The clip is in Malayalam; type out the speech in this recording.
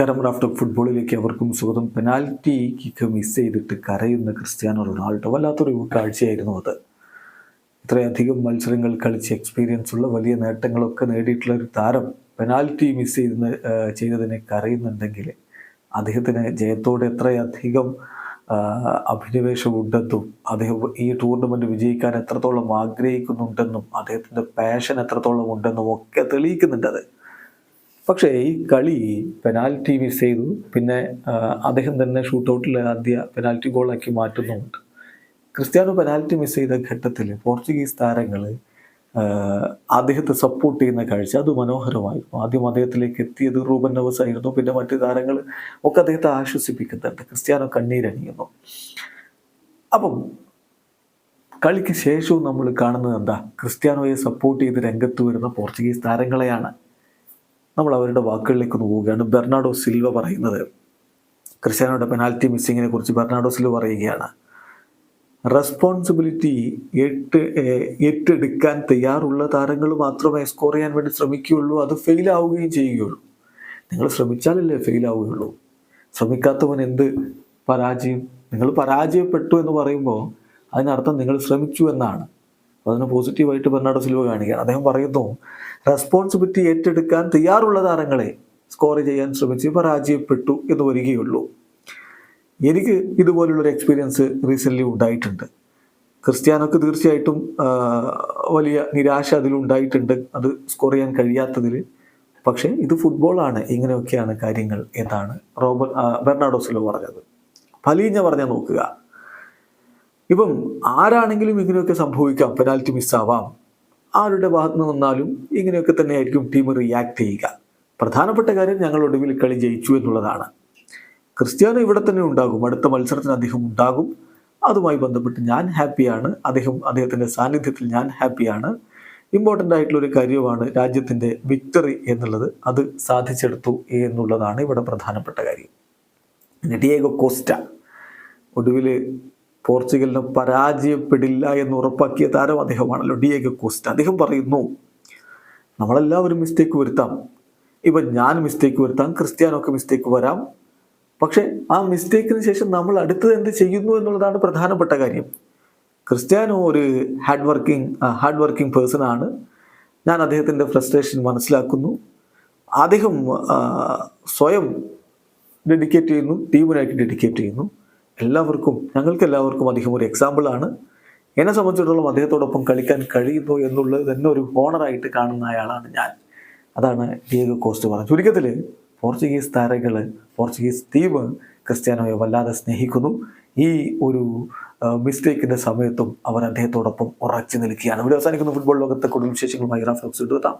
നമസ്കാരം. റാഫ്റ്റ് ഫുട്ബോളിലേക്ക് അവർക്കും സ്വാഗതം. പെനാൽറ്റി കിക്ക് മിസ് ചെയ്തിട്ട് കരയുന്ന ക്രിസ്ത്യാനോ റൊണാൾഡോ വല്ലാത്തൊരു കാഴ്ചയായിരുന്നു അത്. ഇത്രയധികം മത്സരങ്ങൾ കളിച്ച് എക്സ്പീരിയൻസ് ഉള്ള വലിയ നേട്ടങ്ങളൊക്കെ നേടിയിട്ടുള്ള ഒരു താരം പെനാൽറ്റി മിസ് ചെയ്ത ചെയ്തതിനെ കരയുന്നുണ്ടെങ്കിൽ അദ്ദേഹത്തിന് ജയത്തോടെ എത്രയധികം അഭിനിവേശമുണ്ടെന്നും അദ്ദേഹം ഈ ടൂർണമെന്റ് വിജയിക്കാൻ എത്രത്തോളം ആഗ്രഹിക്കുന്നുണ്ടെന്നും അദ്ദേഹത്തിന്റെ പാഷൻ എത്രത്തോളം ഉണ്ടെന്നും ഒക്കെ തെളിയിക്കുന്നുണ്ട് അത്. പക്ഷേ ഈ കളി പെനാൽറ്റി മിസ് ചെയ്തു. പിന്നെ അദ്ദേഹം തന്നെ ഷൂട്ടൗട്ടിൽ ആദ്യ പെനാൽറ്റി ഗോളാക്കി മാറ്റുന്നുമുണ്ട്. ക്രിസ്ത്യാനോ പെനാൽറ്റി മിസ് ചെയ്ത ഘട്ടത്തിൽ പോർച്ചുഗീസ് താരങ്ങൾ അദ്ദേഹത്തെ സപ്പോർട്ട് ചെയ്യുന്ന കാഴ്ച അത് മനോഹരമായിരുന്നു. ആദ്യം അദ്ദേഹത്തിലേക്ക് എത്തിയത് റൂബൻ നവസ് ആയിരുന്നു. പിന്നെ മറ്റു താരങ്ങൾ ഒക്കെ അദ്ദേഹത്തെ ആശ്വസിപ്പിക്കുന്നുണ്ട്. ക്രിസ്ത്യാനോ കണ്ണീരണിയുന്നു അപ്പം കളിക്ക് ശേഷവും നമ്മൾ കാണുന്നത് എന്താ? ക്രിസ്ത്യാനോയെ സപ്പോർട്ട് ചെയ്ത് രംഗത്ത് വരുന്ന പോർച്ചുഗീസ് താരങ്ങളെയാണ്. നമ്മൾ അവരുടെ വാക്കുകളിലേക്ക് ഒന്ന് പോവുകയാണ്. ബെർണാഡോ സിൽവ പറയുന്നത് ക്രിസ്ത്യാനോയുടെ പെനാൽറ്റി മിസ്സിങ്ങിനെ കുറിച്ച് ബെർണാഡോ സിൽവ പറയുകയാണ്. റെസ്പോൺസിബിലിറ്റി ഏറ്റ് ഏറ്റെടുക്കാൻ തയ്യാറുള്ള താരങ്ങൾ മാത്രമേ സ്കോർ ചെയ്യാൻ വേണ്ടി ശ്രമിക്കുകയുള്ളൂ. അത് ഫെയിലാവുകയും ചെയ്യുകയുള്ളൂ. നിങ്ങൾ ശ്രമിച്ചാലല്ലേ ഫെയിലാവുകയുള്ളൂ ശ്രമിക്കാത്തവൻ എന്ത് പരാജയം? നിങ്ങൾ പരാജയപ്പെട്ടു എന്ന് പറയുമ്പോൾ അതിനർത്ഥം നിങ്ങൾ ശ്രമിച്ചു എന്നാണ്. അതിന് പോസിറ്റീവായിട്ട് ബെർണാഡോ സിൽവ കാണിക്കുകയാണ് അദ്ദേഹം പറയുന്നു റെസ്പോൺസിബിലിറ്റി ഏറ്റെടുക്കാൻ തയ്യാറുള്ള താരങ്ങളെ സ്കോർ ചെയ്യാൻ ശ്രമിച്ച് പരാജയപ്പെട്ടു എന്ന് വരികയുള്ളൂ. എനിക്ക് ഇതുപോലുള്ളൊരു എക്സ്പീരിയൻസ് റീസെന്റ്ലി ഉണ്ടായിട്ടുണ്ട്. ക്രിസ്ത്യാനോക്ക് തീർച്ചയായിട്ടും വലിയ നിരാശ അതിലുണ്ടായിട്ടുണ്ട് അത് സ്കോർ ചെയ്യാൻ കഴിയാത്തതിൽ. പക്ഷേ ഇത് ഫുട്ബോളാണ് ഇങ്ങനെയൊക്കെയാണ് കാര്യങ്ങൾ എന്നാണ് റോബർട്ട് ബെർണാഡോസിലോ ബെർണാഡോ സിലോ പറഞ്ഞത്. ഫലീഞ്ഞ പറഞ്ഞാൽ നോക്കുക. ഇപ്പം ആരാണെങ്കിലും ഇങ്ങനെയൊക്കെ സംഭവിക്കാം പെനാൽറ്റി മിസ്സാവാം ആരുടെ ഭാഗത്ത് നിന്ന് വന്നാലും ഇങ്ങനെയൊക്കെ തന്നെയായിരിക്കും ടീം റിയാക്ട് ചെയ്യുക. പ്രധാനപ്പെട്ട കാര്യം ഞങ്ങൾ ഒടുവിൽ കളി ജയിച്ചു എന്നുള്ളതാണ്. ക്രിസ്ത്യാനോ ഇവിടെ തന്നെ ഉണ്ടാകും അടുത്ത മത്സരത്തിന് അദ്ദേഹം ഉണ്ടാകും. അതുമായി ബന്ധപ്പെട്ട് ഞാൻ ഹാപ്പിയാണ് അദ്ദേഹം അദ്ദേഹത്തിന്റെ സാന്നിധ്യത്തിൽ ഞാൻ ഹാപ്പിയാണ് ഇമ്പോർട്ടന്റ് ആയിട്ടുള്ള ഒരു കാര്യമാണ് രാജ്യത്തിന്റെ വിക്ടറി എന്നുള്ളത്. അത് സാധിച്ചെടുത്തു എന്നുള്ളതാണ് ഇവിടെ പ്രധാനപ്പെട്ട കാര്യം. Diego Costa. ഒടുവിൽ പോർച്ചുഗലിനെ പരാജയപ്പെടില്ല എന്ന് ഉറപ്പാക്കിയ താരം അദ്ദേഹമാണല്ലോ ഡിയേഗോ കോസ്റ്റ്. അദ്ദേഹം പറയുന്നു നമ്മളെല്ലാവരും മിസ്റ്റേക്ക് വരുത്താം. ഇപ്പം ഞാൻ മിസ്റ്റേക്ക് വരുത്താം ക്രിസ്ത്യാനൊക്കെ മിസ്റ്റേക്ക് വരാം. പക്ഷേ ആ മിസ്റ്റേക്കിന് ശേഷം നമ്മൾ അടുത്തത് എന്ത് ചെയ്യുന്നു എന്നുള്ളതാണ് പ്രധാനപ്പെട്ട കാര്യം. ക്രിസ്ത്യാനോ ഒരു hard working hard working person ആണ്. ഞാൻ അദ്ദേഹത്തിന്റെ ഫ്രസ്ട്രേഷൻ മനസ്സിലാക്കുന്നു. അദ്ദേഹം സ്വയം ഡെഡിക്കേറ്റ് ചെയ്യുന്നു ടീമിനായിട്ട് ഡെഡിക്കേറ്റ് ചെയ്യുന്നു. എല്ലാവർക്കും ഞങ്ങൾക്ക് എല്ലാവർക്കും അദ്ദേഹം ഒരു എക്സാമ്പിളാണ് എന്നെ സംബന്ധിച്ചിടത്തോളം അദ്ദേഹത്തോടൊപ്പം കളിക്കാൻ കഴിയുന്നു എന്നുള്ളത് തന്നെ ഒരു ഓണറായിട്ട് കാണുന്ന അയാളാണ് ഞാൻ. അതാണ് ഡിയേഗോ കോസ്റ്റ് പറഞ്ഞത്. ചുരുക്കത്തിൽ പോർച്ചുഗീസ് താരങ്ങൾ പോർച്ചുഗീസ് ടീം ക്രിസ്ത്യാനോയെ വല്ലാതെ സ്നേഹിക്കുന്നു. ഈ ഒരു മിസ്റ്റേക്കിന്റെ സമയത്തും അവർ അദ്ദേഹത്തോടൊപ്പം ഉറച്ചു നിൽക്കുകയാണ്. ഇവിടെ അവസാനിക്കുന്ന ഫുട്ബോൾ ലോകത്തെ കൂടുതൽ വിശേഷങ്ങളുമായി റാഫ് എത്താം